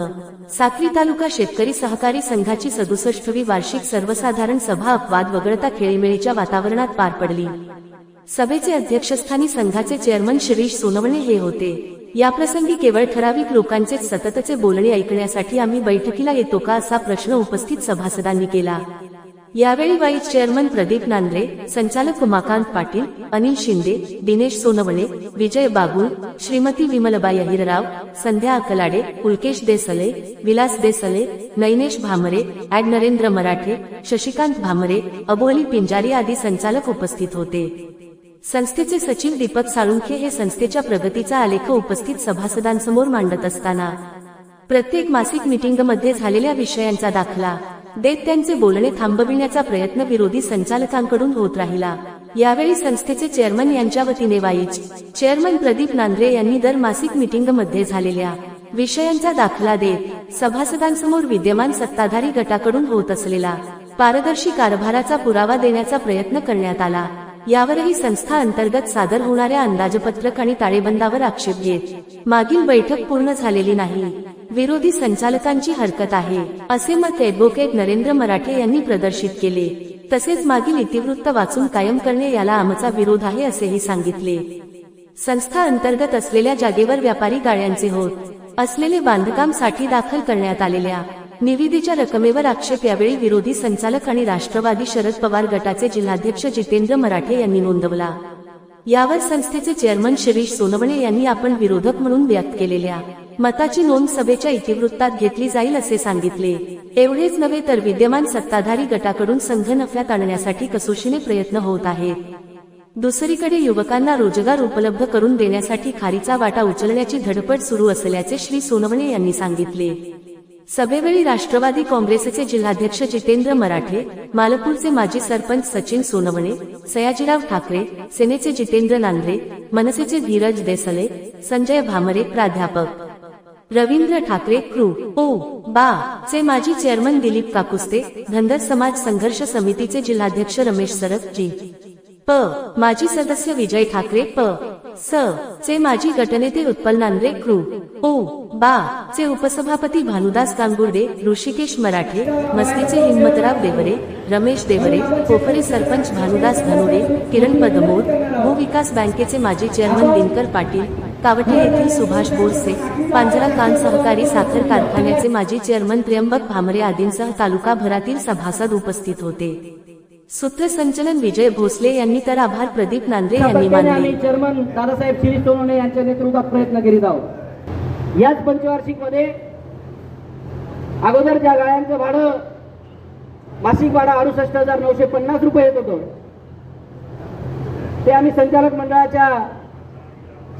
साक्री तालुका शेतकरी सहकारी संघाची सदुसष्टवी वार्षिक सर्वसाधारण सभा अपवाद वगळता खेळीमेळीच्या वातावरणात पार पडली. सभेचे अध्यक्षस्थानी संघाचे चेअरमन शिरीष सोनवणे हे होते. याप्रसंगी केवळ ठराविक लोकांचे सततचे बोलणे ऐकण्यासाठी आम्ही बैठकीला येतो का असा प्रश्न उपस्थित सभासदांनी केला. यावेळी वाईस चेअरमन प्रदीप नांद्रे संचालक उमाकांत पाटील अनिल शिंदे दिनेश सोनवणे विजय बागुल श्रीमती विमलबाई अहिरराव संध्या अकलाडे पुलकेश देसले विलास देसले नैनेश भामरे ऍड नरेंद्र मराठे शशिकांत भामरे अबोली पिंजारी आदी संचालक उपस्थित होते. संस्थेचे सचिव दीपक साळुंखे हे संस्थेच्या प्रगतीचा आलेख उपस्थित सभासदांसमोर मांडत असताना प्रत्येक मासिक मीटिंगमध्ये झालेल्या विषयांचा दाखला देत त्यांचे बोलणे थांबविण्याचा प्रयत्न विरोधी संचालकांकडून होत राहिला. यावेळी संस्थेचे चेअरमन यांच्या वतीने वाईच चेअरमन प्रदीप नांद्रे यांनी दर मासिक मीटिंगमध्ये झालेल्या विषयांचा दाखला देत सभासदांसमोर विद्यमान सत्ताधारी गटाकडून होत असलेला पारदर्शी कारभाराचा पुरावा देण्याचा प्रयत्न करण्यात आला. यावरही संस्था अंतर्गत सादर होणाऱ्या अंदाजपत्रक आणि ताळेबंदावर आक्षेप घेत मागील बैठक पूर्ण झालेली नाही. विरोधी संचालकांची हरकत आहे असे मत ऍडव्होकेट नरेंद्र मराठे यांनी प्रदर्शित केले. तसेच मागील इतिवृत्त वाचून कायम करणे याला आमचा विरोध आहे असेही सांगितले. संस्था अंतर्गत असलेल्या जागेवर व्यापारी गाळ्यांचे होत असलेले बांधकामसाठी दाखल करण्यात आलेल्या निविदेच्या रकमेवर आक्षेप यावेळी विरोधी संचालक आणि राष्ट्रवादी शरद पवार गटाचे जिल्हाध्यक्ष जितेंद्र मराठे यांनी नोंदवला. यावर संस्थेचे चेअरमन शिरीष सोनवणे यांनी आपण विरोधक म्हणून व्यक्त केलेल्या मताची नोंद सभेच्या इतिवृत्तात घेतली जाईल असे सांगितले. एवढेच नव्हे तर विद्यमान सत्ताधारी गटाकडून संघ नफ्यात आणण्यासाठी कसोशीने प्रयत्न होत आहेत दुसरीकडे युवकांना रोजगार उपलब्ध करून देण्यासाठी खारीचा वाटा उचलण्याची धडपड सुरू असल्याचे श्री सोनवणे यांनी सांगितले. सभेवेळी राष्ट्रवादी काँग्रेसचे जिल्हाध्यक्ष जितेंद्र मराठे मालपूरचे माजी सरपंच सचिन सोनवणे सयाजीराव ठाकरे सेनेचे जितेंद्र नांद्रे मनसेचे धीरज देसले संजय भामरे प्राध्यापक. रवींद्र ठाकरे क्रू. ओ. बा. चे माजी चेअरमन दिलीप काकुस्ते धनगर समाज संघर्ष समितीचे जिल्हाध्यक्ष रमेश सरक जी. प. माजी सदस्य विजय ठाकरे प. स. चे माजी गटनेते उत्पल नांद्रे क्रू. ओ. बा चे उपसभापती भानुदास गांगुर्डे ऋषिकेश मराठे मस्तीचे हिम्मतराव देवरे रमेश देवरे कोफरे सरपंच भानुदास धनुरे किरण पदमोर भूविकास बँकेचे माजी चेअरमन दिनकर पाटील कावठे येथील सुभाष बोरसे पांजरा कान सहकारी साखर कारखान्याचे माजी चेअरमन त्र्यंबक भामरे आदींसह तालुकाभरातील सभासद उपस्थित होते. सूत्रसंचलन विजय भोसले यांनी तर आभार प्रदीप नांद्रे यांनी मानले. चेअरमन दादासाहेब शिरीष सोनवणे यांच्या नेतृत्वात प्रयत्न करीत आहोत. याच पंचवार्षिकमध्ये अगोदर ज्या गाळ्यांचं भाडं मासिक भाडं अडुसष्ट हजार नऊशे पन्नास रुपये येत होतं ते आम्ही संचालक मंडळाच्या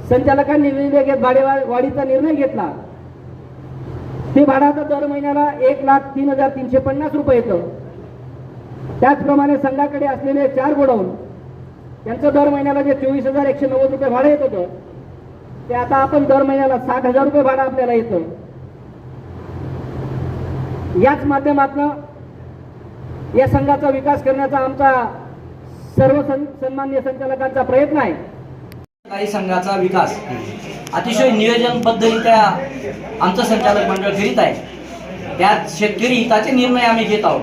संचालकांनी निर्णय घेत भाडेवाढीचा निर्णय घेतला. ते भाडं आता दर महिन्याला एक लाख तीन हजार तीनशे पन्नास रुपये येतं. त्याचप्रमाणे संघाकडे असलेले चार गोडाऊन त्यांचं दर महिन्याला जे चोवीस हजार एकशे नव्वद रुपये भाडं येत होतं ते आता आपण दर महिन्याला साठ हजार रुपये भाडं आपल्याला येतं याच माध्यमातनं या संघाचा विकास करण्याचा आमचा सर्व सन् सन्मान्य संचालकांचा प्रयत्न आहे. काही संघाचा विकास. अतिशय नियोजनबद्धरित्या आमचं संचालक मंडळ करीत आहे. त्यात शेतकरी हिताचे निर्णय आम्ही घेत आहोत.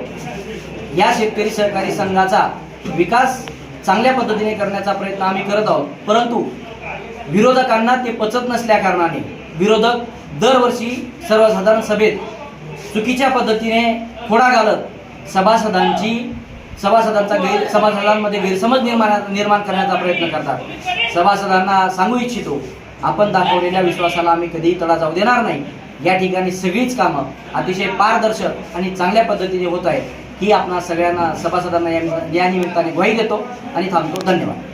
या शेतकरी सहकारी संघाचा विकास चांगल्या पद्धतीने करण्याचा प्रयत्न आम्ही करत आहोत. परंतु विरोधकांना ते पचत नसल्या कारणाने विरोधक दरवर्षी सर्वसाधारण सभेत चुकीच्या पद्धतीने खोडा घालत सभासदांची सभासदांचा गैर सभासदांमध्ये गैरसमज निर्माण निर्माण करण्याचा प्रयत्न करतात. सभासदांना सांगू इच्छितो आपण दाखवलेल्या विश्वासाला आम्ही कधीही तडा जाऊ देणार नाही. या ठिकाणी सगळीच कामं अतिशय पारदर्शक आणि चांगल्या पद्धतीने होत आहेत ही आपणा सगळ्यांना सभासदांना या या निमित्ताने ग्वाही देतो आणि थांबतो. धन्यवाद.